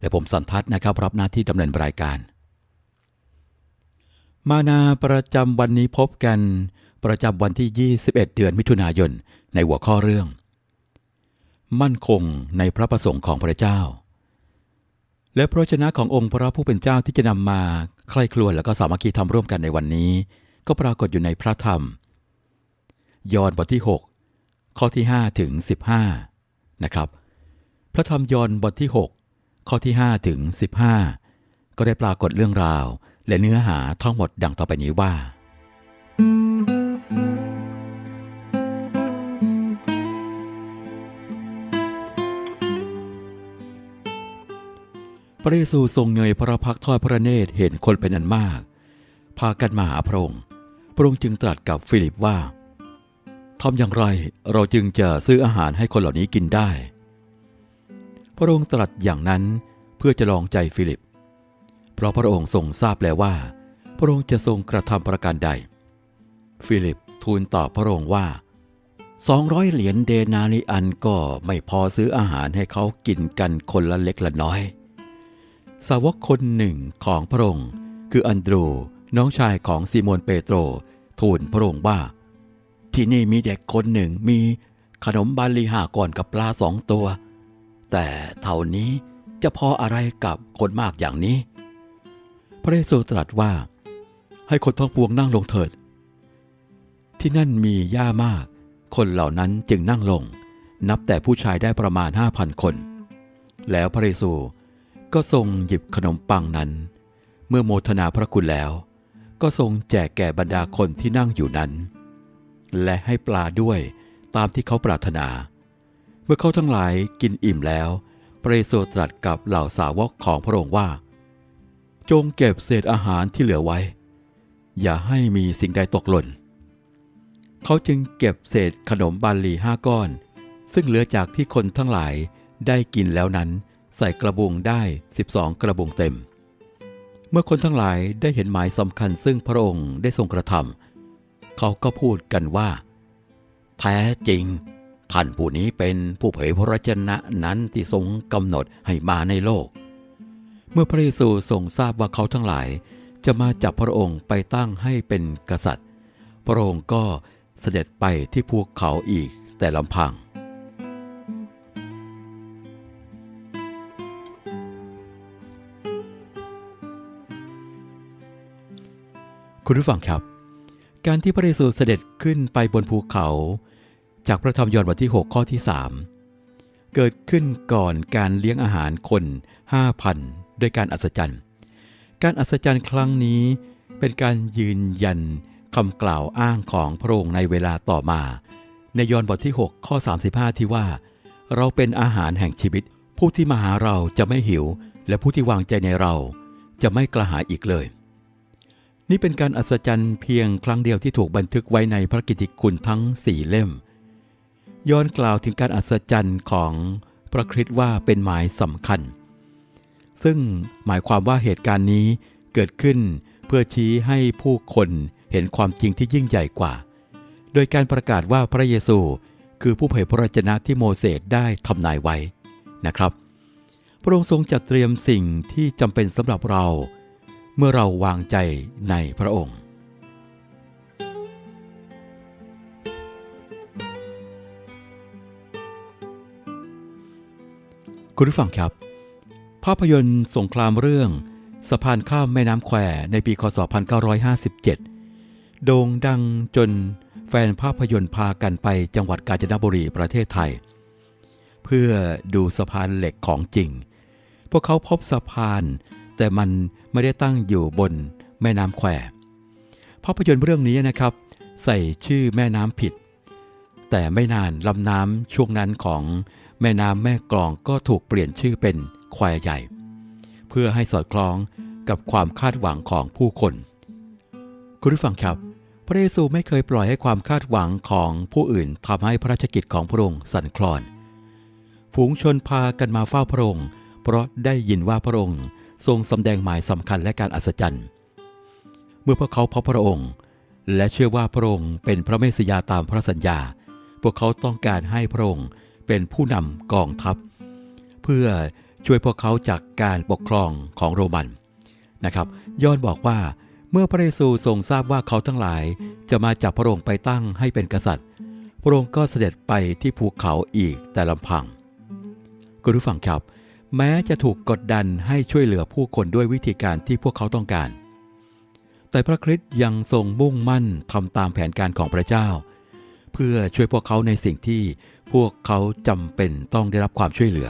และผมสันทัศน์นะครับรับหน้าที่ดำเนินรายการ มานาประจำวันนี้พบกัน ประจำวันที่ 21 เดือนมิถุนายน ในหัวข้อเรื่อง มั่นคงในพระประสงค์ของพระเจ้า และพระชนะขององค์พระผู้เป็นเจ้าที่จะนำมาใคร่ครวญแล้วก็สามัคคีทำร่วมกันในวันนี้ ก็ปรากฏอยู่ในพระธรรม ยอห์นบทที่ 6 ข้อที่ 5 ถึง 15 นะครับพระธรรมยอห์นบทที่6 ข้อที่ 5 ถึง 15 ก็ได้ปรากฏเรื่องราว และเนื้อหาทั้งหมดดังต่อไปนี้ว่า พระเยซูทรงเงยพระพักทอดพระเนตรเห็นคนเป็นอันมาก พากันมาหาพระองค์พระองค์จึงตรัสกับฟิลิปว่าทำอย่างไรเราจึงจะซื้ออาหารให้คนเหล่านี้กินได้ พระองค์ตรัสอย่างนั้นเพื่อจะลองใจฟิลิป เพราะพระองค์ทรงทราบแล้วว่า พระองค์จะทรงกระทำประการใด ฟิลิปทูลตอบพระองค์ว่าสองร้อยเหรียญเดนาริอันก็ไม่พอซื้ออาหารให้เขากินกันคนละเล็กละน้อย สาวกคนหนึ่งของพระองค์คืออันดรูน้องชายของซีโมนเปโตร ทูลพระองค์ว่า ที่นี่มีเด็กคนหนึ่งมีขนมบาลีหาก่อนกับปลาสองตัว แต่เท่านี้จะพออะไรกับคนมากอย่างนี้ พระเยซูตรัสว่า ให้คนทั้งปวงนั่งลงเถิด ที่นั่นมีหญ้ามาก คนเหล่านั้นจึงนั่งลง นับแต่ผู้ชายได้ประมาณห้าพันคน แล้วพระเยซูก็ทรงหยิบขนมปังนั้น เมื่อโมทนาพระคุณแล้ว ก็ทรงแจกแก่บรรดาคนที่นั่งอยู่นั้น และให้ปลาด้วยตามที่เขาปรารถนา มื่อเขาทั้งหลายกินอิ่มแล้ว พระเยซูตรัสกับเหล่าสาวกของพระองค์ว่า จงเก็บเศษอาหารที่เหลือไว้ อย่าให้มีสิ่งใดตกหล่น เขาจึงเก็บเศษขนมบาลีห้าก้อน ซึ่งเหลือจากที่คนทั้งหลายได้กินแล้วนั้น ใส่กระบุงได้ 12 กระบุงเต็ม เมื่อคนทั้งหลายได้เห็นหมายสำคัญซึ่งพระองค์ได้ทรงกระทำเขาก็พูดกันว่า แท้จริง ท่านผู้นี้เป็นผู้เผยพระวจนะนั้นที่ทรงกำหนดให้มาในโลก เมื่อพระเยซูทรงทราบว่าเขาทั้งหลาย จะมาจับพระองค์ไปตั้งให้เป็นกษัตริย์ พระองค์ก็เสด็จไปที่ภูเขาอีกแต่ลำพัง คุณผู้ฟังครับ การที่พระเยซูเสด็จขึ้นไปบนภูเขา จากพระธรรมยอห์นบทที่ 6 ข้อที่ 3 เกิดขึ้นก่อนการเลี้ยงอาหารคน 5,000 ด้วยการอัศจรรย์ การอัศจรรย์ครั้งนี้เป็นการยืนยันคำกล่าวอ้างของพระองค์ในเวลาต่อมา ในยอห์นบทที่ 6 ข้อ 35 ที่ว่า เราเป็นอาหารแห่งชีวิต ผู้ที่มาหาเราจะไม่หิว และผู้ที่วางใจในเราจะไม่กระหายอีกเลย นี่เป็นการอัศจรรย์เพียงครั้งเดียวที่ถูกบันทึกไว้ในพระกิตติคุณทั้งสี่เล่ม ย้อนกล่าวถึงการอัศจรรย์ของพระคริสต์ว่าเป็นหมายสำคัญ ซึ่งหมายความว่าเหตุการณ์นี้เกิดขึ้นเพื่อชี้ให้ผู้คนเห็นความจริงที่ยิ่งใหญ่กว่า โดยการประกาศว่าพระเยซูคือผู้เผยพระวจนะที่โมเสสได้ทำนายไว้นะครับ พระองค์ทรงจัดเตรียมสิ่งที่จำเป็นสำหรับเรา เมื่อเราวางใจในพระองค์ คุณผู้ฟังครับ ภาพยนตร์สงครามเรื่องสะพานข้ามแม่น้ำแควในปีคศ 1957 โด่งดังจนแฟนภาพยนตร์พากันไปจังหวัดกาญจนบุรีประเทศไทย เพื่อดูสะพานเหล็กของจริง พวกเขาพบสะพาน แต่มันไม่ได้ตั้งอยู่บนแม่น้ำแควภาพยนตร์เรื่องนี้นะครับ ใส่ชื่อแม่น้ำผิด แต่ไม่นานลำน้ำช่วงนั้นของ แม่น้ำแม่กลองก็ถูกเปลี่ยนชื่อเป็นควายใหญ่ เพื่อให้สอดคล้องกับความคาดหวังของผู้คน คุณผู้ฟังครับ พระเยซูไม่เคยปล่อยให้ความคาดหวังของผู้อื่นทำให้พระราชกิจของพระองค์สั่นคลอน ฝูงชนพากันมาเฝ้าพระองค์ เพราะได้ยินว่าพระองค์ทรงสำแดงหมายสำคัญและการอัศจรรย์ เมื่อพวกเขาพบพระองค์ และเชื่อว่าพระองค์เป็นพระเมสยาตามพระสัญญา พวกเขาต้องการให้พระองค์ เป็นผู้นำกองทัพ เพื่อช่วยพวกเขาจากการปกครองของโรมันนะครับยอนบอกว่าเมื่อพระเยซูทรงทราบว่าเขาทั้งหลายจะมาจับพระองค์ไปตั้งให้เป็นกษัตริย์ พระองค์ก็เสด็จไปที่ภูเขาอีกแต่ลำพังคุณผู้ฟังครับ แม้จะถูกกดดันให้ช่วยเหลือผู้คนด้วยวิธีการที่พวกเขาต้องการ แต่พระคริสต์ยังทรงมุ่งมั่นทำตามแผนการของพระเจ้า เพื่อช่วยพวกเขาในสิ่งที่ พวกเขาจำเป็นต้องได้รับความช่วยเหลือ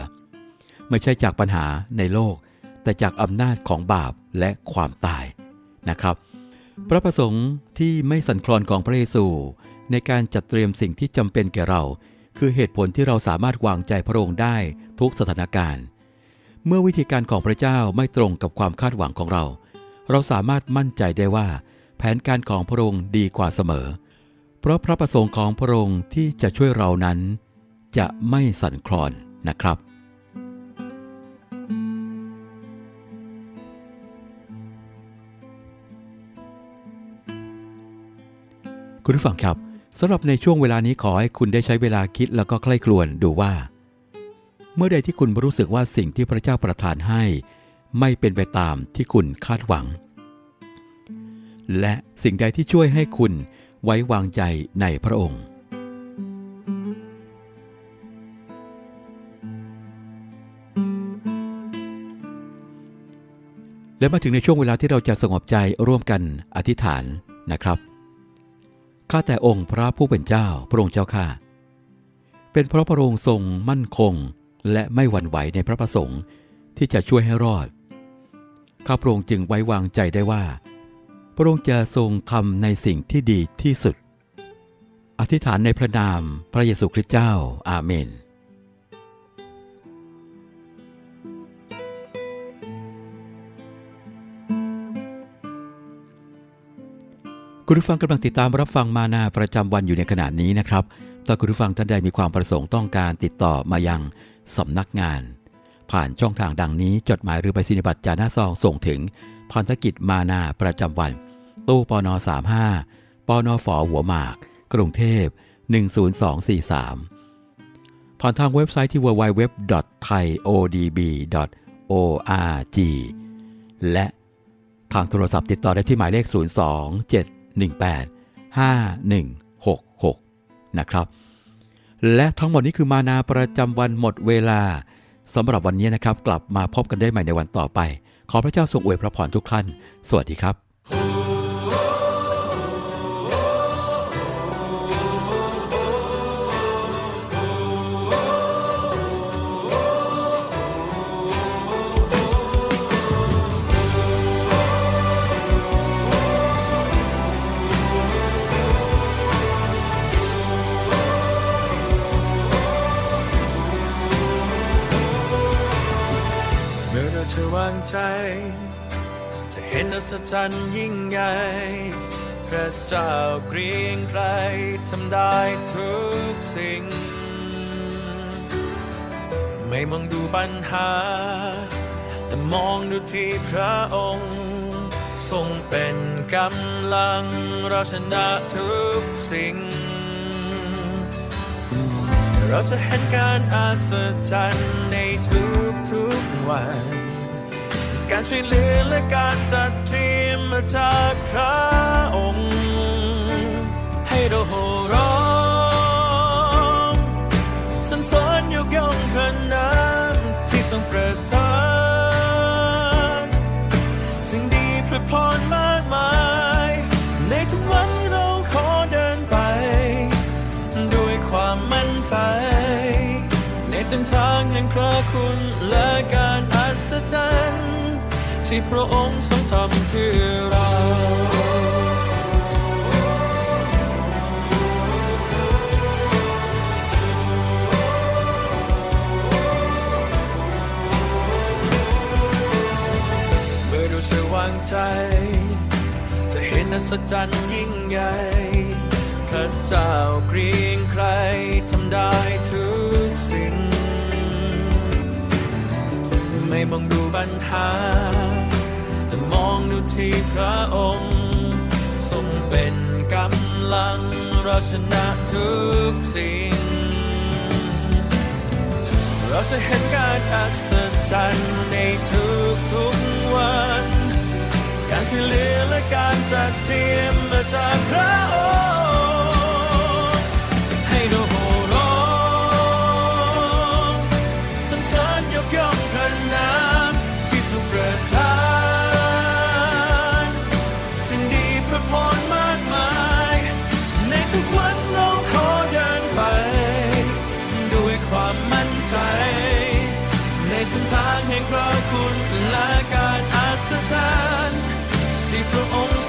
ไม่ใช่จากปัญหาในโลก แต่จากอำนาจของบาปและความตายนะครับ พระประสงค์ที่ไม่สันคลอนของพระเยซู ในการจัดเตรียมสิ่งที่จำเป็นแก่เรา คือเหตุผลที่เราสามารถวางใจพระองค์ได้ทุกสถานการณ์ เมื่อวิธีการของพระเจ้าไม่ตรงกับความคาดหวังของเรา เราสามารถมั่นใจได้ว่า แผนการของพระองค์ดีกว่าเสมอ เพราะพระประสงค์ของพระองค์ที่จะช่วยเรานั้น จะไม่สั่นคลอนนะครับ คุณผู้ฟังครับสำหรับในช่วงเวลานี้ขอให้คุณได้ใช้เวลาคิดแล้วก็ใคร่ครวญดูว่า เมื่อใดที่คุณรู้สึกว่าสิ่งที่พระเจ้าประทานให้ ไม่เป็นไปตามที่คุณคาดหวัง และสิ่งใดที่ช่วยให้คุณไว้วางใจในพระองค์ และมาถึงในช่วงเวลาที่เราจะสงบใจร่วมกันอธิษฐานนะครับ ข้าแต่องค์พระผู้เป็นเจ้าพระองค์เจ้าข้า เป็นเพราะพระองค์ทรงมั่นคง และไม่หวั่นไหวในพระประสงค์ที่จะช่วยให้รอด ข้าพระองค์จึงไว้วางใจได้ว่า พระองค์จะทรงทำในสิ่งที่ดีที่สุด อธิษฐานในพระนามพระเยซูคริสต์เจ้า อาเมน คุณผู้ฟังกำลังติดตามรับฟังมานาประจำวันอยู่ในขณะนี้นะครับ ถ้าคุณผู้ฟังท่านใดมีความประสงค์ต้องการติดต่อมายังสำนักงาน ผ่านช่องทางดังนี้ จดหมายหรือไปสินิบัตรจาหน้าซองส่งถึงพันธกิจมานาประจำวัน ตู้ปน35ปนฝหัวหมาก กรุงเทพ 10243 ผ่านทางเว็บไซต์ที่ www.thaiodb.org และทางโทรศัพท์ติดต่อได้ที่หมายเลข 185166 นะครับ และทั้งหมดนี้คือมานาประจำวันหมดเวลาสำหรับวันนี้นะครับ กลับมาพบกันได้ใหม่ในวันต่อไป ขอพระเจ้าทรงอวยพระพรทุกท่าน สวัสดีครับ ใจ จะเห็นอัศจรรย์ยิ่งใหญ่ พระเจ้าเกรียงไกรทำได้ทุกสิ่ง ไม่มองดูปัญหา แต่มองดูที่พระองค์ ทรงเป็นกำลังเราชนะทุกสิ่งเราจะเห็นการอัศจรรย์ในทุกทุกๆวัน การช่วยเหลือและการจัดเตรียมมาจากพระองค์ ให้เราโห่ร้องสรรเสริญยกย่องพระนามที่ทรงประทาน สิ่งดีพระพรมากมาย ในทุกวันเราขอเดินไป ด้วยความมั่นใจ ในเส้นทางแห่งพระคุณและการอัศจรรย์ ที่พระองค์ทรงทำเพื่อเราเมื่อดูเธอวางใจ จะเห็นอัศจรรย์ยิ่งใหญ่ข้าเจ้าเกรียงใครทำได้ทุกสิ่ง ไม่มองดูปัญหา มองดูที่พระองค์ทรงเป็นกำลังเราชนะทุกสิ่ง เราจะเห็นการอัศจรรย์ในทุกทุกๆวัน การช่วยเหลือและการจัดเตรียมมาจารานแห่งพระคุณและการอัศจรรย์ที่พระองค์